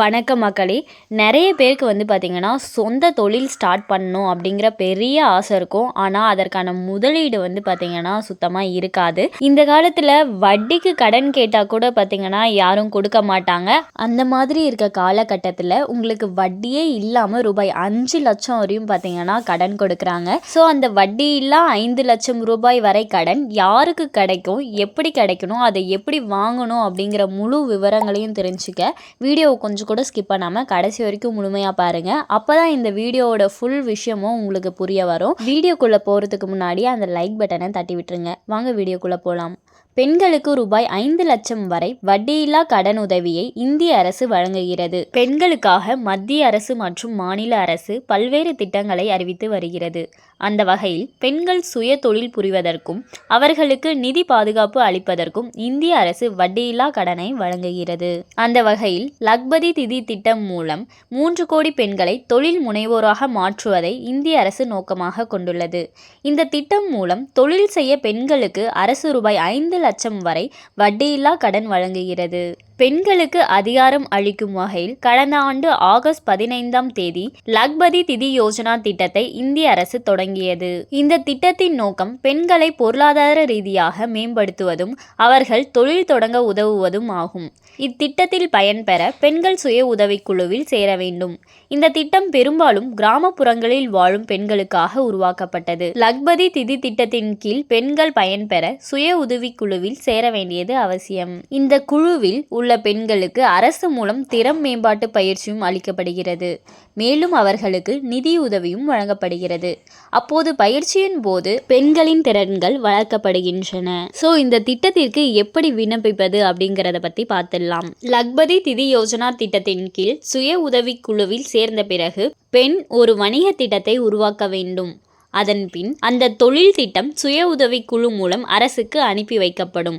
வணக்கம் மக்களே. நிறைய பேருக்கு வந்து பார்த்திங்கன்னா சொந்த தொழில் ஸ்டார்ட் பண்ணணும் அப்படிங்கிற பெரிய ஆசை இருக்கும். ஆனால் அதற்கான முதலீடு வந்து பார்த்திங்கன்னா சுத்தமாக இருக்காது. இந்த காலத்தில் வட்டிக்கு கடன் கேட்டால் கூட பார்த்திங்கன்னா யாரும் கொடுக்க மாட்டாங்க. அந்த மாதிரி இருக்க காலகட்டத்தில் உங்களுக்கு வட்டியே இல்லாமல் ரூபாய் அஞ்சு லட்சம் வரையும் பார்த்திங்கன்னா கடன் கொடுக்குறாங்க. ஸோ அந்த வட்டி இல்லா ஐந்து லட்சம் ரூபாய் வரை கடன் யாருக்கு கிடைக்கும்? எப்படி கிடைக்கணும்? அதை எப்படி வாங்கணும்? அப்படிங்கிற முழு விவரங்களையும் தெரிஞ்சுக்க வீடியோ கொஞ்சம் கொஞ்சம் கூட ஸ்கிப் பண்ணாமல் கடைசி வரைக்கும் முழுமையாக பாருங்கள் அப்போ தான் இந்த வீடியோவோட ஃபுல் விஷயமும் உங்களுக்கு புரிய வரும். வீடியோக்குள்ளே போகிறதுக்கு முன்னாடி அந்த லைக் பட்டனை தட்டி விட்டுருங்க. வாங்க வீடியோக்குள்ளே போகலாம் பெண்களுக்கு ரூபாய் ஐந்து லட்சம் வரை வட்டியில்லா கடன் உதவியை இந்திய அரசு வழங்குகிறது. பெண்களுக்காக மத்திய அரசு மற்றும் மாநில அரசு பல்வேறு திட்டங்களை அறிவித்து வருகிறது. அந்த வகையில் பெண்கள் சுய தொழில் புரிவதற்கும் அவர்களுக்கு நிதி பாதுகாப்பு அளிப்பதற்கும் இந்திய அரசு வட்டியில்லா கடனை வழங்குகிறது. அந்த வகையில் லக்பதி திதி திட்டம் மூலம் மூன்று கோடி பெண்களை தொழில் முனைவோராக மாற்றுவதை இந்திய அரசு நோக்கமாக கொண்டுள்ளது. இந்த திட்டம் மூலம் தொழில் செய்ய பெண்களுக்கு அரசு ரூபாய் ஐந்து ஐந்து லட்சம் வரை வட்டியில்லா கடன் வழங்குகிறது. பெண்களுக்கு அதிகாரம் அளிக்கும் வகையில் கடந்த ஆண்டு ஆகஸ்ட் பதினைந்தாம் தேதி லக்பதி திதி யோஜனா திட்டத்தை இந்திய அரசு தொடங்கியது. இந்த திட்டத்தின் நோக்கம் பெண்களை பொருளாதார ரீதியாக மேம்படுத்துவதும் அவர்கள் தொழில் தொடங்க உதவுவதும் ஆகும். இத்திட்டத்தில் பயன்பெற பெண்கள் சுய உதவிக்குழுவில் சேர வேண்டும். இந்த திட்டம் பெரும்பாலும் கிராமப்புறங்களில் வாழும் பெண்களுக்காக உருவாக்கப்பட்டது. லக்பதி திதி திட்டத்தின் கீழ் பெண்கள் பயன்பெற சுய உதவிக்குழுவில் சேர வேண்டியது அவசியம். இந்த குழுவில் உள்ள பெண்களுக்கு அரசு மூலம் திறம் மேம்பாட்டு பயிற்சியும் அளிக்கப்படுகிறது. மேலும் அவர்களுக்கு நிதி உதவியும் வழங்கப்படுகிறது. அப்போது பயிற்சியின் போது பெண்களின் திறன்கள் வளர்க்கப்படுகின்றன. ஸோ இந்த திட்டத்திற்கு எப்படி விண்ணப்பிப்பது அப்படிங்கிறத பற்றி பார்த்துடலாம். லக்பதி திதி யோஜனா திட்டத்தின் கீழ் சுய உதவிக்குழுவில் சேர்ந்த பிறகு பெண் ஒரு வணிக திட்டத்தை உருவாக்க வேண்டும். அதன்பின் அந்த தொழில் திட்டம் சுய உதவிக்குழு மூலம் அரசுக்கு அனுப்பி வைக்கப்படும்.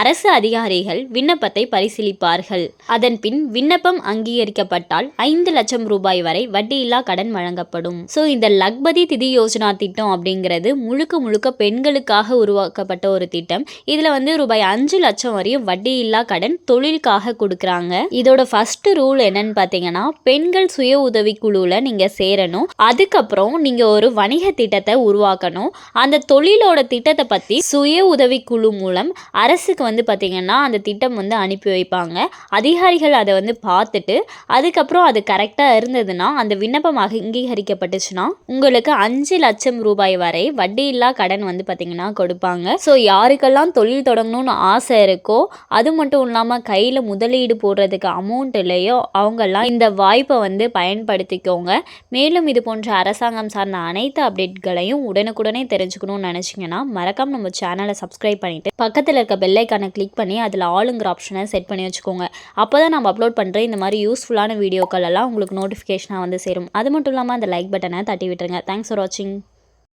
அரசு அதிகாரிகள் விண்ணப்பத்தை பரிசீலிப்பார்கள். அதன்பின் விண்ணப்பம் அங்கீகரிக்கப்பட்டால் ஐந்து லட்சம் ரூபாய் வரை வட்டியில்லா கடன் வழங்கப்படும். ஸோ இந்த லக்பதி திதி யோஜனா திட்டம் அப்படிங்கிறது முழுக்க முழுக்க பெண்களுக்காக உருவாக்கப்பட்ட ஒரு திட்டம். இதில் வந்து ரூபாய் அஞ்சு லட்சம் வரையும் வட்டியில்லா கடன் தொழிலுக்காக கொடுக்குறாங்க. இதோட ஃபர்ஸ்ட் ரூல் என்னன்னு பார்த்தீங்கன்னா பெண்கள் சுய உதவிக்குழுவில் நீங்கள் சேரணும். அதுக்கப்புறம் நீங்கள் ஒரு வணிக திட்டம் திட்டத்தை உருவாக்கணும். அந்த தொழிலோட திட்டத்தை பற்றி சுய உதவிக்குழு மூலம் அரசுக்கு வந்து பார்த்திங்கன்னா அந்த திட்டம் வந்து அனுப்பி வைப்பாங்க. அதிகாரிகள் அதை வந்து பார்த்துட்டு அதுக்கப்புறம் அது கரெக்டாக இருந்ததுன்னா அந்த விண்ணப்பம் அங்கீகரிக்கப்பட்டுச்சுன்னா உங்களுக்கு அஞ்சு லட்சம் ரூபாய் வரை வட்டி இல்லா கடன் வந்து பார்த்திங்கன்னா கொடுப்பாங்க. ஸோ யாருக்கெல்லாம் தொழில் தொடங்கணும்னு ஆசை இருக்கோ அது மட்டும் இல்லாமல் கையில் முதலீடு போடுறதுக்கு அமௌண்ட் இல்லையோ அவங்கெல்லாம் இந்த வாய்ப்பை வந்து பயன்படுத்திக்கோங்க. மேலும் இது போன்ற அரசாங்கம் சார்ந்த அனைத்து அப்டேட் அப்டேட்களையும் உடனுக்குடனே தெரிஞ்சுக்கணும்னு நினச்சிங்கன்னா மறக்காம நம்ம சேனலை சப்ஸ்கிரைப் பண்ணிவிட்டு பக்கத்தில் இருக்க பெல்லைக்கான கிளிக் பண்ணி அதில் ஆளுங்கிற ஆப்ஷனை செட் பண்ணி வச்சுக்கோங்க. அப்போ தான் நம்ம அப்லோட் பண்ணுற இந்த மாதிரி யூஸ்ஃபுல்லான வீடியோக்கள் எல்லாம் உங்களுக்கு நோட்டிஃபிகேஷனாக வந்து சேரும். அது மட்டும் இல்லாமல் அந்த லைக் பட்டனை தட்டி விட்டுருங்க. தேங்க்ஸ் ஃபார் வாட்சிங்